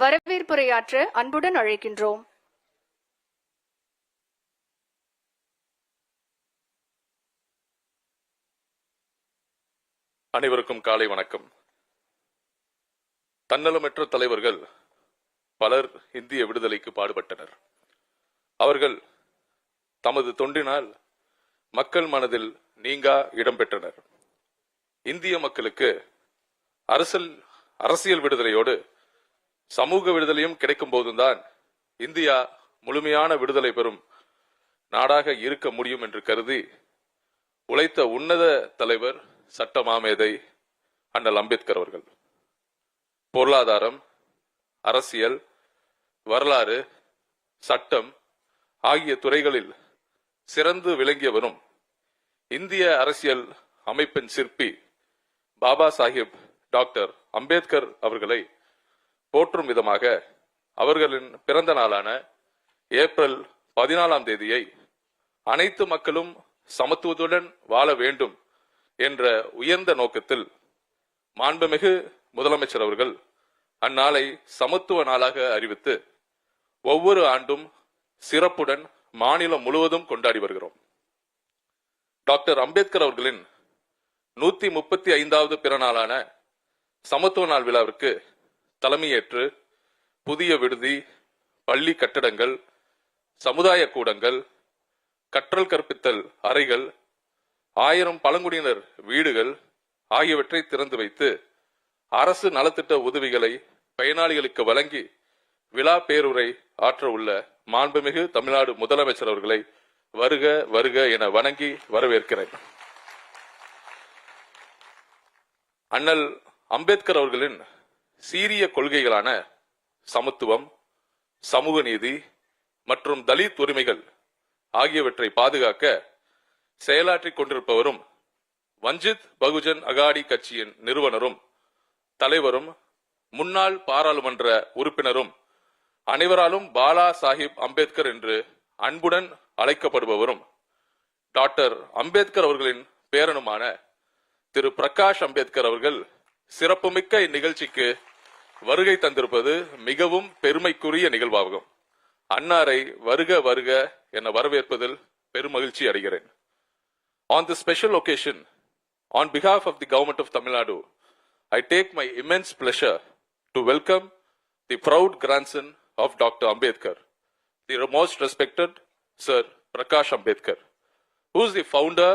வரவேற்புரையாற்ற அன்புடன் அழைக்கின்றோம். அனைவருக்கும் காலை வணக்கம். தன்னலமற்ற தலைவர்கள் பலர் இந்திய விடுதலைக்கு பாடுபட்டனர். அவர்கள் தமது தொண்டினால் மக்கள் மனதில் நீங்கா இடம் பெற்றனர். இந்திய மக்களுக்கு அரசியல் அரசியல் விடுதலையோடு சமூக விடுதலையும் கிடைக்கும் போதுதான் இந்தியா முழுமையான விடுதலை பெறும் நாடாக இருக்க முடியும் என்று கருதி உழைத்த உன்னத தலைவர் சட்ட மாமேதை அண்ணல் அம்பேத்கர் அவர்கள். பொருளாதாரம் அரசியல் வரலாறு சட்டம் ஆகிய துறைகளில் சிறந்து விளங்கியவரும் இந்திய அரசியல் அமைப்பின் சிற்பி பாபா சாஹிப் டாக்டர் அம்பேத்கர் அவர்களை போற்றும் விதமாக அவர்களின் பிறந்த நாளான ஏப்ரல் பதினாலாம் தேதியை அனைத்து மக்களும் சமத்துவத்துடன் வாழ வேண்டும் என்ற உயர்ந்த நோக்கத்தில் மாண்புமிகு முதலமைச்சர் அவர்கள் அந்நாளை சமத்துவ நாளாக அறிவித்து ஒவ்வொரு ஆண்டும் சிறப்புடன் மாநிலம் முழுவதும் கொண்டாடி வருகிறோம். டாக்டர் அம்பேத்கர் அவர்களின் நூத்தி முப்பத்தி ஐந்தாவது பிறநாளான சமத்துவ நாள் விழாவிற்கு தலைமையேற்று புதிய விடுதி பள்ளி கட்டடங்கள் சமுதாய கூடங்கள் கற்றல் கற்பித்தல் அறைகள் ஆயிரம் பழங்குடியினர் வீடுகள் ஆகியவற்றை திறந்து வைத்து அரசு நலத்திட்ட உதவிகளை பயனாளிகளுக்கு வழங்கி விழா பேருரை ஆற்ற உள்ள மாண்புமிகு தமிழ்நாடு முதலமைச்சர் அவர்களை வருக வருக என வணங்கி வரவேற்கிறேன். அண்ணல் அம்பேத்கர் அவர்களின் சீரிய கொள்கைகளான சமத்துவம் சமூக நீதி மற்றும் தலித் உரிமைகள் ஆகியவற்றை பாதுகாக்க செயலாற்றிக் கொண்டிருப்பவரும் வஞ்சித் பகுஜன் அகாடி கட்சியின் நிறுவனரும் தலைவரும் முன்னாள் பாராளுமன்ற உறுப்பினரும் அனைவராலும் பாலா சாஹிப் அம்பேத்கர் என்று அன்புடன் அழைக்கப்படுபவரும் டாக்டர் அம்பேத்கர் அவர்களின் பேரனுமான திரு பிரகாஷ் அம்பேத்கர் அவர்கள் சிறப்புமிக்க இந்நிகழ்ச்சிக்கு வருகை தந்திருப்பது மிகவும் பெருமைக்குரிய நிகழ்வாகும் அன்னாரை வருக வருக என வரவேற்பதில் பெருமகிழ்ச்சி அடைகிறேன் on the special occasion on behalf of the government of Tamil Nadu I take my immense pleasure to welcome the proud grandson of doctor Ambedkar the most respected sir Prakash Ambedkar who is the founder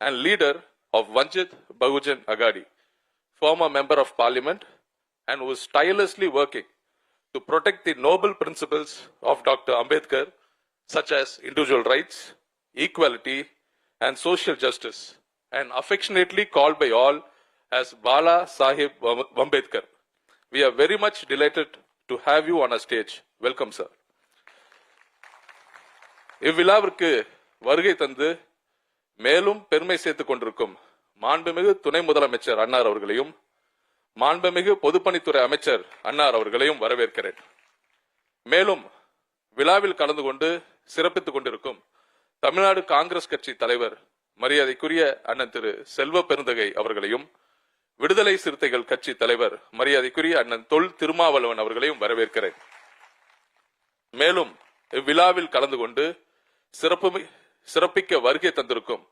and leader of Vanjit Bahujan Agadi. former member of parliament, and who is tirelessly working to protect the noble principles of Dr. Ambedkar, such as individual rights, equality, and social justice, and affectionately called by all as Bala Sahib Ambedkar. We are very much delighted to have you on our stage. Welcome, sir. இவ்விழாவிற்கு வருகை தந்து மேலும் பெருமை சேர்த்துக் கொண்டிருக்கும் மாண்புமிகு துணை முதலமைச்சர் அன்னார் அவர்களையும் மாண்புமிகு பொதுப்பணித்துறை அமைச்சர் அன்னார் அவர்களையும் வரவேற்கிறேன். மேலும் விழாவில் கலந்து கொண்டு சிறப்பித்துக் கொண்டிருக்கும் தமிழ்நாடு காங்கிரஸ் கட்சி தலைவர் மரியாதைக்குரிய அண்ணன் திரு செல்வ பெருந்தகை அவர்களையும் விடுதலை சிறுத்தைகள் கட்சி தலைவர் மரியாதைக்குரிய அண்ணன் தொல் திருமாவளவன் அவர்களையும் வரவேற்கிறேன். மேலும் இவ்விழாவில் கலந்து கொண்டு சிறப்பு சிறப்பிக்க வருகை தந்திருக்கும்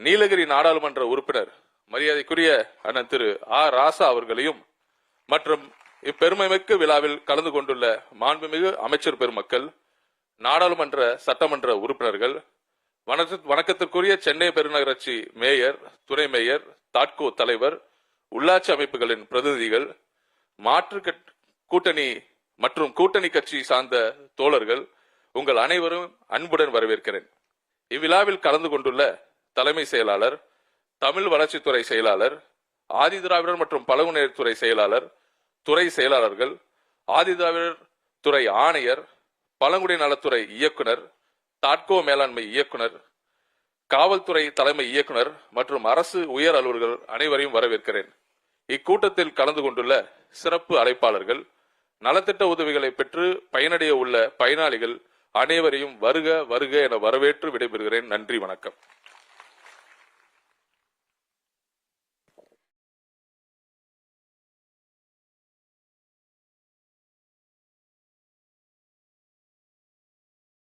நீலகிரி நாடாளுமன்ற உறுப்பினர் மரியாதைக்குரிய அண்ணன் திரு ஆ. ராசா அவர்களையும் மற்றும் இப்பெருமைமிக்க விழாவில் கலந்து கொண்டுள்ள மாண்புமிகு அமைச்சர் பெருமக்கள் நாடாளுமன்ற சட்டமன்ற உறுப்பினர்கள் வணக்க- வணக்கத்திற்குரிய சென்னை பெருநகராட்சி மேயர் துணை மேயர் தாட்கோ தலைவர் உள்ளாட்சி அமைப்புகளின் பிரதிநிதிகள் மாற்று கூட்டணி மற்றும் கூட்டணி கட்சி சார்ந்த தோழர்கள் உங்கள் அனைவரும் அன்புடன் வரவேற்கிறேன். இவ்விழாவில் கலந்து கொண்டுள்ள தலைமை செயலாளர் தமிழ் வளர்ச்சித்துறை செயலாளர் ஆதிதிராவிடர் மற்றும் பழங்குடியினர் துறை செயலாளர் துறை செயலாளர்கள் ஆதிதிராவிடர் துறை ஆணையர் பழங்குடி நலத்துறை இயக்குனர் தாட்கோ மேலாண்மை இயக்குனர் காவல்துறை தலைமை இயக்குனர் மற்றும் அரசு உயர் அலுவலர்கள் அனைவரையும் வரவேற்கிறேன். இக்கூட்டத்தில் கலந்து கொண்டுள்ள சிறப்பு அழைப்பாளர்கள் நலத்திட்ட உதவிகளை பெற்று பயனடைய உள்ள பயனாளிகள் அனைவரையும் வருக வருக என வரவேற்று விடைபெறுகிறேன். நன்றி வணக்கம்.